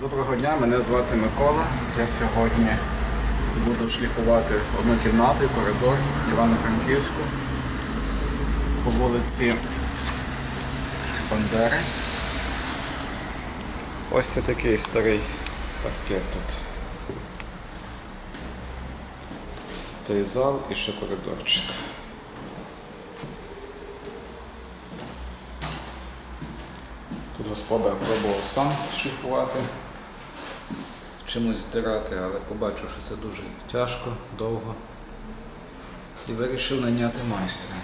Доброго дня, мене звати Микола. Я сьогодні буду шліфувати одну кімнату, коридор в Івано-Франківську по вулиці Бандери. Ось це такий старий паркет тут. Цей зал і ще коридорчик. Господар пробував сам шліфувати, чимось здирати, але побачив, що це дуже тяжко, довго. І вирішив наняти майстра.